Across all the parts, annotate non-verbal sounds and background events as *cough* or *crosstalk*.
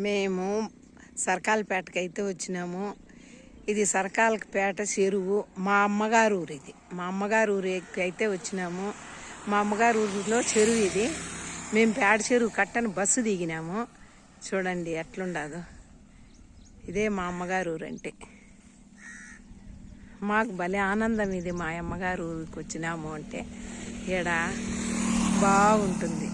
మేము సరకాలపేటకి అయితే వచ్చినాము. ఇది సర్కాలపేట చెరువు. మా అమ్మగారు ఊరు ఇది. మా అమ్మగారు ఊరికి అయితే వచ్చినాము. మా అమ్మగారు ఊరిలో చెరువు ఇది. మేము పేట చెరువు కట్టని బస్సు దిగినాము. చూడండి ఎట్లుండదు. ఇదే మా అమ్మగారు ఊరు అంటే. మాకు భలే ఆనందం ఇది మా అమ్మగారు ఊరికి వచ్చినాము అంటే. ఈడ బాగుంటుంది.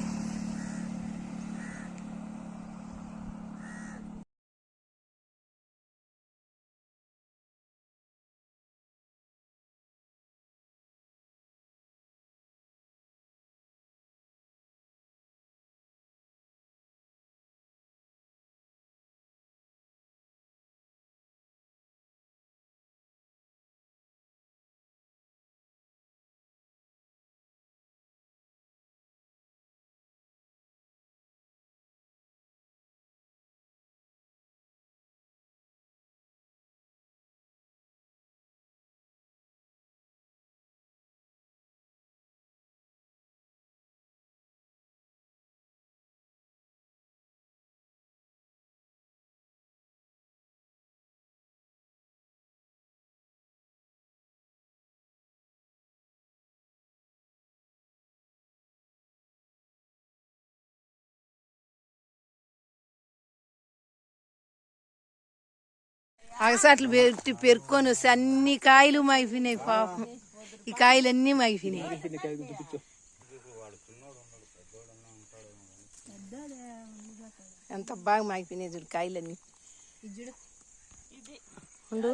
అగసాట్లు పెట్టి పెరుక్కొని వస్తే అన్ని కాయలు మైపోయినాయి పాపం. ఈ కాయలు అన్నీ మైపోయినాయి ఎంత బాగా మైపోయినాయి చూడు కాయలన్నీ. ఉండు.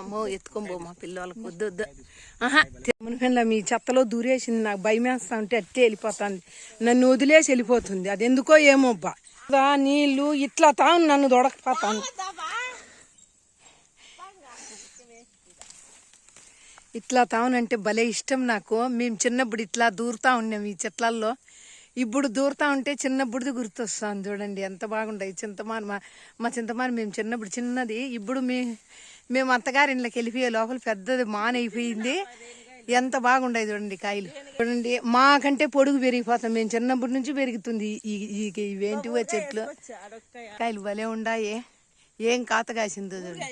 అమ్మో ఎత్తుకోబో మా పిల్లలకి వద్దు వద్దు. ఆహా మునిపెండ్ల మీ చెత్తలో దూరేసింది నాకు భయం వేస్తా ఉంటే అట్టే వెళ్ళిపోతుంది. నన్ను వదిలేసి వెళ్ళిపోతుంది. అది ఎందుకో ఏమో అబ్బా. నీళ్ళు ఇట్లా తాను నన్ను దొడకపోతాను ఇట్లా తావునంటే భలే ఇష్టం నాకు. మేము చిన్నప్పుడు ఇట్లా దూరుతా ఉన్నాం ఈ చెట్లల్లో. ఇప్పుడు దూరుతా ఉంటే చిన్నప్పుడుది గుర్తొస్తాను చూడండి. ఎంత బాగుంటాయి చింతమాను మా మా చింతమాను మేము చిన్నప్పుడు చిన్నది. ఇప్పుడు మీ మేము అత్తగారి ఇంట్లోకి వెళ్ళిపోయే లోపల పెద్దది మానైపోయింది. ఎంత బాగుండేది చూడండి కాయలు. చూడండి మాకంటే పొడుగు పెరిగిపోతాం. మేము చిన్నప్పటి నుంచి పెరుగుతుంది ఈ ఈ ఇవేంటివో చెట్లు. కాయలు భలే ఉండాయి. ఏం కాత కాసిందో చూడండి.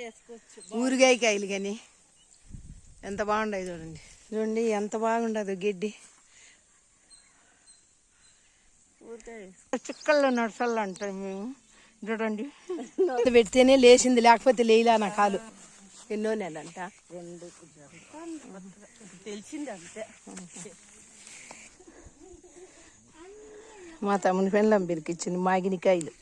ఊరిగాయ కాయలు కానీ ఎంత బాగుండాయి చూడండి. చూడండి ఎంత బాగుండదు గడ్డి. చుక్కల్లో నడసల్లో అంటారు మేము. చూడండి. పెడితేనే లేచింది లేకపోతే లేయలా నా కాలు. ఎన్నో నెలంట తెలిసింది అంతే. మా తమ్ముని పెళ్ళం పెరికిచ్చింది మాగినికాయలు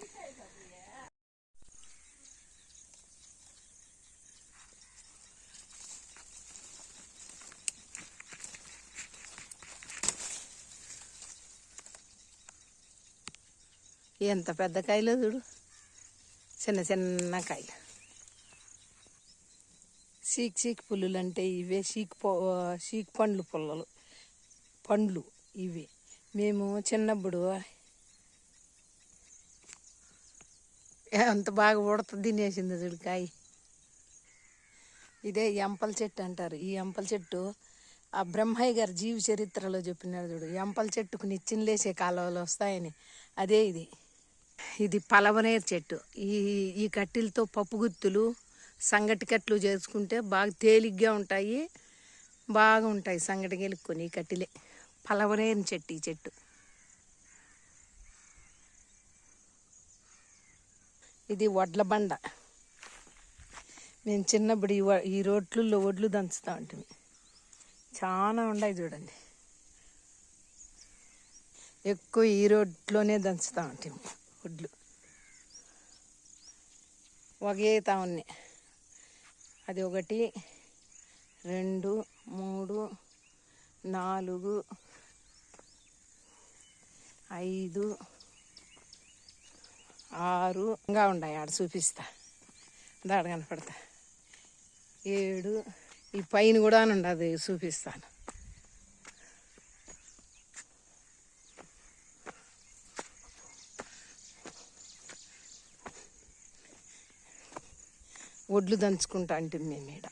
ఎంత పెద్ద కాయలో చూడు? చిన్న చిన్న కాయలు. సీక్ సీక్ పుల్లులు అంటే ఇవే సీక్ పొ సీక్ పండ్లు పుల్లలు. పండ్లు ఇవి. మేము చిన్నప్పుడు ఎంత బాగా ఉడత తినేసింది చూడు కాయ. ఇదే ఎంపల చెట్టు అంటారు. ఈ ఎంపల చెట్టు ఆ బ్రహ్మయ్య గారి జీవ చరిత్రలో చెప్పినారు చూడు. ఎంపల చెట్టుకు నిచ్చిన లేసే కాలువలు వస్తాయని. అదే ఇది. ఇది పలవనేరు చెట్టు. ఈ ఈ కట్టెలతో పప్పు గుత్తులు సంగటి కట్లు చేసుకుంటే బాగా తేలిగ్గా ఉంటాయి. బాగా ఉంటాయి సంగటి గెలుక్కొని ఈ కట్టెలే. పలవనేరు చెట్టు ఈ చెట్టు. ఇది వడ్ల బండ. మేము చిన్నప్పుడు ఈ వ- ఈ రోడ్లలో వడ్లు దంచుతా ఉంటుంది చాలా ఉన్నాయి చూడండి. ఎక్కువ ఈ రోడ్లోనే దంచుతా ఉంటాము వడ్లు ఉన్నాయి అది ఒకటి రెండు మూడు నాలుగు ఐదు ఆరు ఇంకా ఉన్నాయి. ఆడ చూపిస్తా. దాడ కనపడతా. ఏడు ఈ పైన కూడా ఉండదు చూపిస్తాను. ఒడ్లు దంచుకుంటా అంటుంది మీ మీద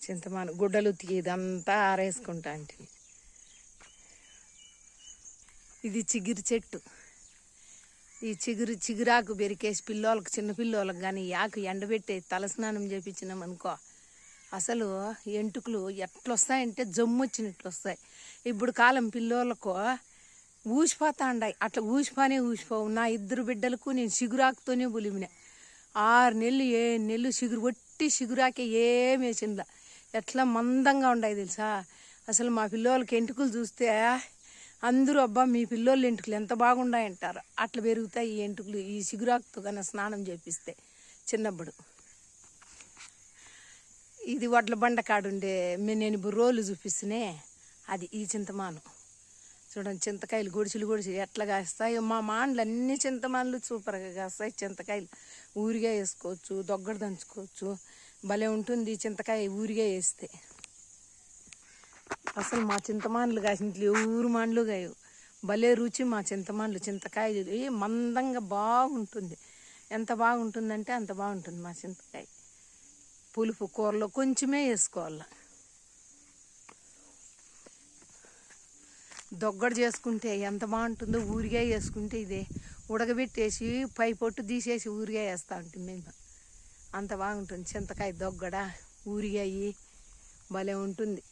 చింతమాను గుడ్డలు ఉతికి ఇదంతా ఆరేసుకుంటా అంటుంది. ఇది చిగురు చెట్టు. ఈ చిగురు చిగురాకు బెరికేసి పిల్లోలకు చిన్న పిల్లోళ్ళకి కానీ యాకు ఎండబెట్టి తలస్నానం చేపించినాం అనుకో అసలు ఎంటుకలు ఎట్లొస్తాయంటే జమ్ము వచ్చినట్లు వస్తాయి ఇప్పుడు కాలం పిల్లోళ్ళకు ఊసిపోతా ఉండాయి అట్లా ఊసిపోనే ఊసిపోవు. నా ఇద్దరు బిడ్డలకు నేను చిగురాకుతోనే బులిమిన. ఆరు నెలలు ఏ నెలలు చిగురు ఒట్టి చిగురాకే ఏం వేసిందా ఎట్లా మందంగా ఉండాయి తెలుసా? అసలు మా పిల్లోళ్ళకి ఎంటుకలు చూస్తే అందరూ అబ్బా మీ పిల్లోళ్ళ ఎంటుకలు ఎంత బాగుండాయంటారు. అట్లా పెరుగుతాయి ఈ ఎంటుకలు ఈ చిగురాకుతో కన్నా స్నానం చేపిస్తే చిన్నప్పుడు. ఇది వడ్ల బండ కాడుండే మే- నేను ఇప్పుడు రోలు చూపిస్తేనే అది ఈ చింతమాను. చూడండి చింతకాయలు గుడిసెలు గుడిచి ఎట్లా కాస్తాయి మా మాండ్లు అన్ని చింతమాన్లు సూపర్గా కాస్తాయి. చింతకాయలు ఊరిగా వేసుకోవచ్చు దొగ్గడ దంచుకోవచ్చు. భలే ఉంటుంది చింతకాయ ఊరిగా వేస్తే. అసలు మా చింతమాన్లు కాసింట్లు ఊరు మాండ్లు కాయవు భలే రుచి మా చింతమాన్లు చింతకాయలు ఏ మందంగా బాగుంటుంది. ఎంత బాగుంటుందంటే అంత బాగుంటుంది మా చింతకాయ. పులుపు కూరలో కొంచెమే వేసుకోవాలి. దొగ్గడ చేసుకుంటే ఎంత బాగుంటుందో ఊరిగా వేసుకుంటే ఇదే. ఉడకబెట్టేసి పై పొట్టు తీసేసి ఊరిగా వేస్తూ ఉంటుంది మేము. అంత బాగుంటుంది చింతకాయ దొగ్గడ ఊరిగాయి. భలే ఉంటుంది.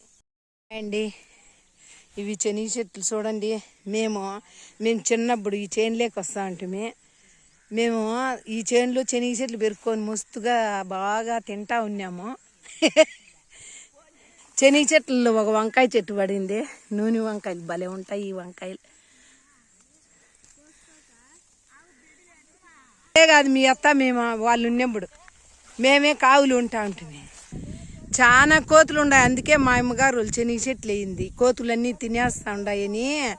అండి ఇవి శనగ చెట్లు చూడండి. మేము మేము చిన్నప్పుడు ఈ చేనులోకి వస్తూ ఉంటామే మేము ఈ చేనులో శనగ చెట్లు పెరుక్కొని మస్తుగా బాగా తింటా ఉన్నాము. *laughs* శనగ చెట్లలో ఒక వంకాయ చెట్టు పడింది. నూనె వంకాయలు భలే ఉంటాయి ఈ వంకాయలు. అదే కాదు మీ అత్త మేము వాళ్ళు ఉన్నప్పుడు మేమే కావులు ఉంటా ఉంటుంది చాలా కోతులు ఉన్నాయి అందుకే మా అమ్మగారు శనగ చెట్లు వేయింది. కోతులన్నీ తినేస్తా ఉన్నాయని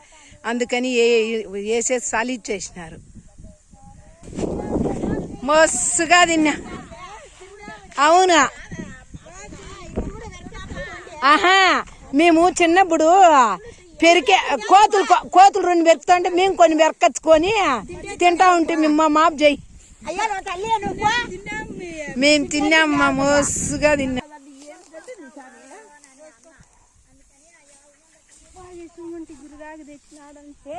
అందుకని ఏ- వేసేసి సాలిచ్చేసినారు మస్తుగా తిన్నా. అవునా? ఆహా మేము చిన్నప్పుడు పెరికే కోతులు కోతులు రెండు పెరుకుతుంటే మేము కొన్ని పెరకచ్చుకొని తింటా ఉంటే మేము మా మాపు చేయి మేము తిన్నాం మా మస్తుగా తిన్నాం. తెచ్చినాడంటే.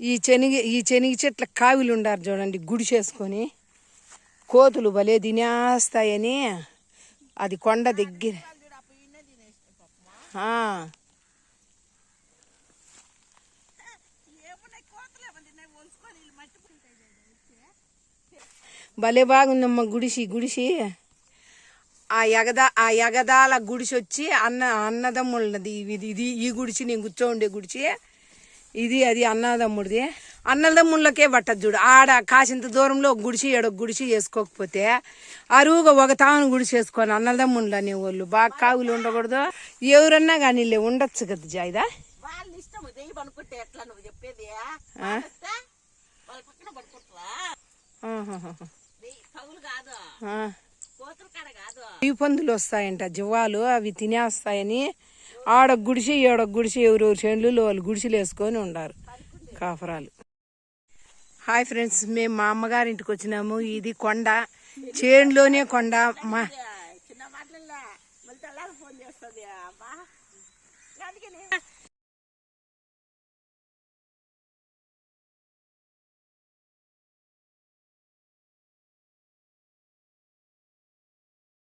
ఈ శనగ ఈ శనగ చెట్ల కావిలు ఉండారు చూడండి గుడి చేసుకొని. కోతులు భలే తినేస్తాయని. అది కొండ దగ్గర. భలే బాగుందమ్మ గుడిసి గుడిసి. ఆ ఎగదా ఆ ఎగదాల గుడిసి వచ్చి అన్న అన్నదమ్ముళ్ళది ఇది ఇది ఈ గుడిసి నేను కూర్చో ఉండే గుడిసి. ఇది అది అన్నదమ్ముడిది. అన్నదమ్ముళ్ళకే పట్టదు చూడు. ఆడ కాసింత దూరంలో ఒక గుడిసి ఏడొక గుడిసి వేసుకోకపోతే అరువుగా ఒక తాను గుడిసి వేసుకొని అన్నదమ్ముళ్ళు అనేవాళ్ళు. బాగా కావులు ఉండకూడదు. ఎవరన్నా కానీ లే ఉండొచ్చు కదా జాయిదా? వాళ్ళ వాళ్ళ ఈ పందులు వస్తాయంట జివ్వాలు అవి తినేస్తాయని. ఆడ గుడిసి ఏడ గుడిసి ఎవరెవరు చేనులు వాళ్ళు గుడిసెలు వేసుకొని ఉండారు. కాఫరాలు. హాయ్ ఫ్రెండ్స్ మేము మా అమ్మగారింటికి వచ్చినాము. ఇది కొండ చేనులోనే కొండ. మా చిన్న మాటలే.